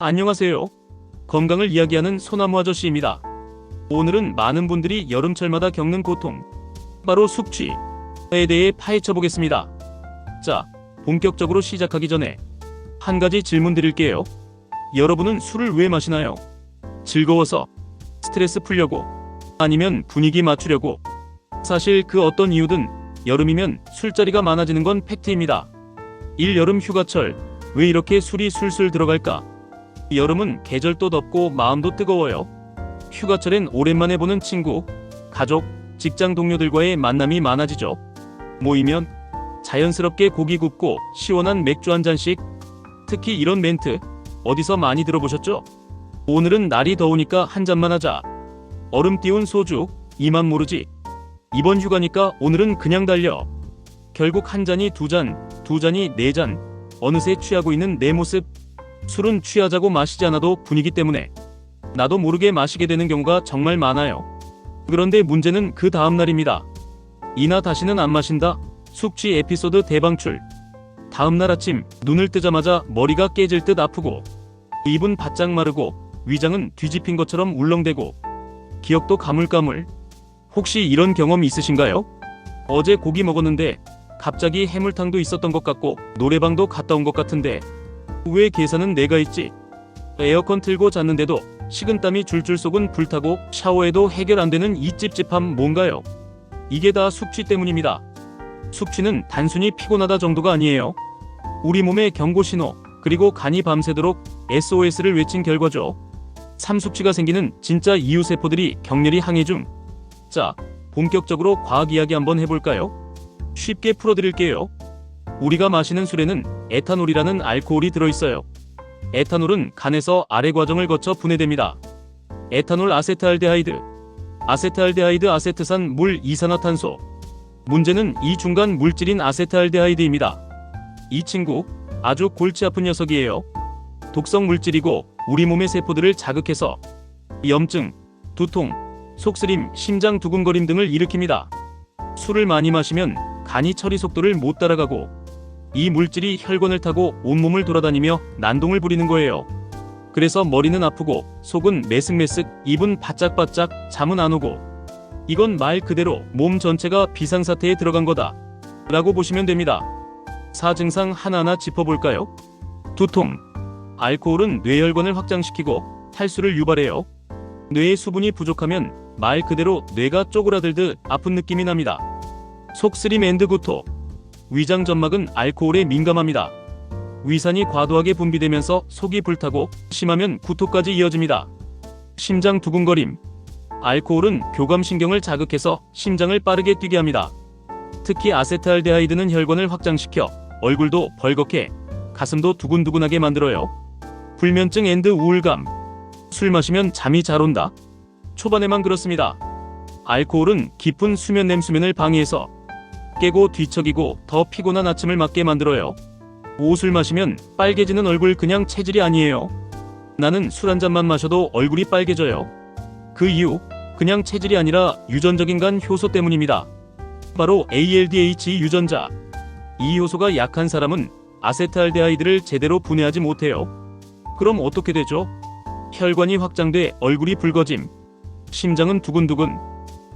안녕하세요. 건강을 이야기하는 소나무 아저씨입니다. 오늘은 많은 분들이 여름철마다 겪는 고통, 바로 숙취에 대해 파헤쳐 보겠습니다. 자, 본격적으로 시작하기 전에 한 가지 질문 드릴게요. 여러분은 술을 왜 마시나요? 즐거워서, 스트레스 풀려고, 아니면 분위기 맞추려고. 사실 그 어떤 이유든 여름이면 술자리가 많아지는 건 팩트입니다. 일 여름 휴가철, 왜 이렇게 술이 술술 들어갈까? 여름은 계절도 덥고 마음도 뜨거워요. 휴가철엔 오랜만에 보는 친구, 가족, 직장 동료들과의 만남이 많아지죠. 모이면 자연스럽게 고기 굽고 시원한 맥주 한 잔씩. 특히 이런 멘트 어디서 많이 들어보셨죠? 오늘은 날이 더우니까 한 잔만 하자. 얼음 띄운 소주, 이만 모르지. 이번 휴가니까 오늘은 그냥 달려. 결국 한 잔이 두 잔, 두 잔이 네 잔. 어느새 취하고 있는 내 모습. 술은 취하자고 마시지 않아도 분위기 때문에 나도 모르게 마시게 되는 경우가 정말 많아요. 그런데 문제는 그 다음 날입니다. 이나 다시는 안 마신다. 숙취 에피소드 대방출. 다음 날 아침 눈을 뜨자마자 머리가 깨질 듯 아프고 입은 바짝 마르고 위장은 뒤집힌 것처럼 울렁대고 기억도 가물가물. 혹시 이런 경험 있으신가요? 어제 고기 먹었는데 갑자기 해물탕도 있었던 것 같고 노래방도 갔다 온 것 같은데 왜 계산은 내가 있지? 에어컨 틀고 잤는데도 식은땀이 줄줄 속은 불타고 샤워해도 해결 안 되는 이 찝찝함 뭔가요? 이게 다 숙취 때문입니다. 숙취는 단순히 피곤하다 정도가 아니에요. 우리 몸의 경고 신호, 그리고 간이 밤새도록 SOS를 외친 결과죠. 삼숙취가 생기는 진짜 이유세포들이 격렬히 항해 중. 자, 본격적으로 과학 이야기 한번 해볼까요? 쉽게 풀어드릴게요. 우리가 마시는 술에는 에탄올이라는 알코올이 들어있어요. 에탄올은 간에서 아래 과정을 거쳐 분해됩니다. 에탄올 아세트알데하이드, 아세트알데하이드 아세트산 물 이산화탄소. 문제는 이 중간 물질인 아세트알데하이드입니다. 이 친구 아주 골치 아픈 녀석이에요. 독성 물질이고 우리 몸의 세포들을 자극해서 염증, 두통, 속쓰림, 심장 두근거림 등을 일으킵니다. 술을 많이 마시면 간이 처리 속도를 못 따라가고 이 물질이 혈관을 타고 온몸을 돌아다니며 난동을 부리는 거예요. 그래서 머리는 아프고 속은 메슥메슥, 입은 바짝바짝, 잠은 안 오고 이건 말 그대로 몸 전체가 비상사태에 들어간 거다. 라고 보시면 됩니다. 사증상 하나하나 짚어볼까요? 두통. 알코올은 뇌혈관을 확장시키고 탈수를 유발해요. 뇌의 수분이 부족하면 말 그대로 뇌가 쪼그라들듯 아픈 느낌이 납니다. 속쓰림 앤드 구토. 위장 점막은 알코올에 민감합니다. 위산이 과도하게 분비되면서 속이 불타고 심하면 구토까지 이어집니다. 심장 두근거림. 알코올은 교감신경을 자극해서 심장을 빠르게 뛰게 합니다. 특히 아세트알데하이드는 혈관을 확장시켜 얼굴도 벌겋게 가슴도 두근두근하게 만들어요. 불면증 앤드 우울감. 술 마시면 잠이 잘 온다. 초반에만 그렇습니다. 알코올은 깊은 수면 냄수면을 방해해서 깨고 뒤척이고 더 피곤한 아침을 맞게 만들어요. 오술 마시면 빨개지는 얼굴 그냥 체질이 아니에요. 나는 술 한 잔만 마셔도 얼굴이 빨개져요. 그 이유 그냥 체질이 아니라 유전적인 간 효소 때문입니다. 바로 ALDH 유전자. 이 효소가 약한 사람은 아세트알데하이드를 제대로 분해하지 못해요. 그럼 어떻게 되죠? 혈관이 확장돼 얼굴이 붉어짐. 심장은 두근두근.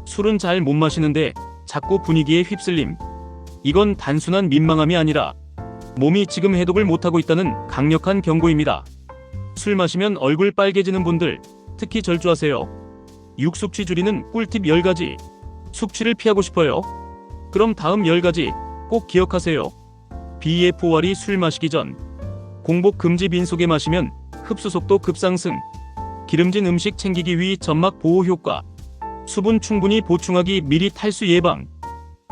술은 잘 못 마시는데 자꾸 분위기에 휩쓸림. 이건 단순한 민망함이 아니라 몸이 지금 해독을 못하고 있다는 강력한 경고입니다. 술 마시면 얼굴 빨개지는 분들 특히 절주하세요. 육숙취 줄이는 꿀팁 10가지. 숙취를 피하고 싶어요. 그럼 다음 10가지 꼭 기억하세요. BF5R이 술 마시기 전 공복 금지 빈속에 마시면 흡수 속도 급상승. 기름진 음식 챙기기 위 점막 보호 효과. 수분 충분히 보충하기 미리 탈수 예방.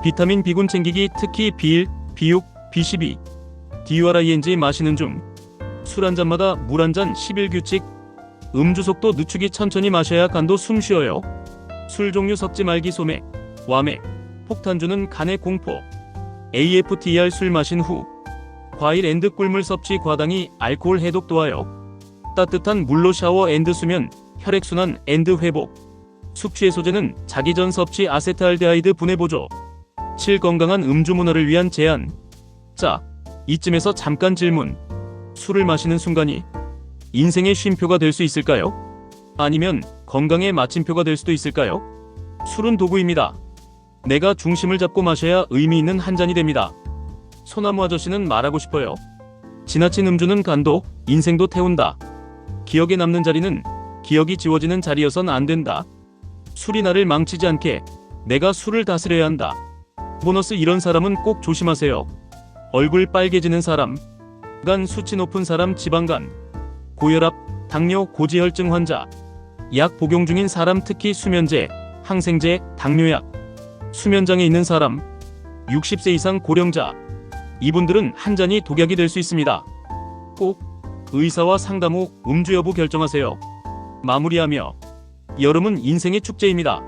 비타민 B군 챙기기 특히 B1, B6, B12. DURING 마시는 중. 술 한 잔마다 물 한 잔 11규칙. 음주 속도 늦추기 천천히 마셔야 간도 숨 쉬어요. 술 종류 섞지 말기 소맥, 와맥, 폭탄주는 간의 공포. AFTR 술 마신 후. 과일 앤드 꿀물 섭취 과당이 알코올 해독 도와요. 따뜻한 물로 샤워 앤드 수면, 혈액순환 앤드 회복. 숙취 해소제는 자기 전 섭취 아세트알데하이드 분해 보조. 7. 건강한 음주 문화를 위한 제안. 자, 이쯤에서 잠깐 질문. 술을 마시는 순간이 인생의 쉼표가 될 수 있을까요? 아니면 건강의 마침표가 될 수도 있을까요? 술은 도구입니다. 내가 중심을 잡고 마셔야 의미 있는 한 잔이 됩니다. 소나무 아저씨는 말하고 싶어요. 지나친 음주는 간도, 인생도 태운다. 기억에 남는 자리는 기억이 지워지는 자리여선 안 된다. 술이 나를 망치지 않게 내가 술을 다스려야 한다. 보너스 이런 사람은 꼭 조심하세요. 얼굴 빨개지는 사람, 간 수치 높은 사람 지방간, 고혈압, 당뇨, 고지혈증 환자, 약 복용 중인 사람 특히 수면제, 항생제, 당뇨약, 수면장애 있는 사람, 60세 이상 고령자, 이분들은 한 잔이 독약이 될 수 있습니다. 꼭 의사와 상담 후 음주 여부 결정하세요. 마무리하며 여름은 인생의 축제입니다.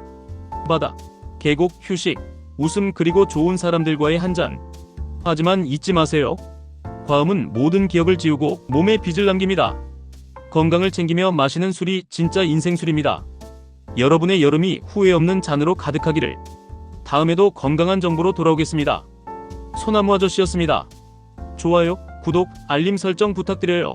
바다, 계곡, 휴식, 웃음 그리고 좋은 사람들과의 한 잔. 하지만 잊지 마세요. 과음은 모든 기억을 지우고 몸에 빚을 남깁니다. 건강을 챙기며 마시는 술이 진짜 인생 술입니다. 여러분의 여름이 후회 없는 잔으로 가득하기를. 다음에도 건강한 정보로 돌아오겠습니다. 소나무 아저씨였습니다. 좋아요, 구독, 알림 설정 부탁드려요.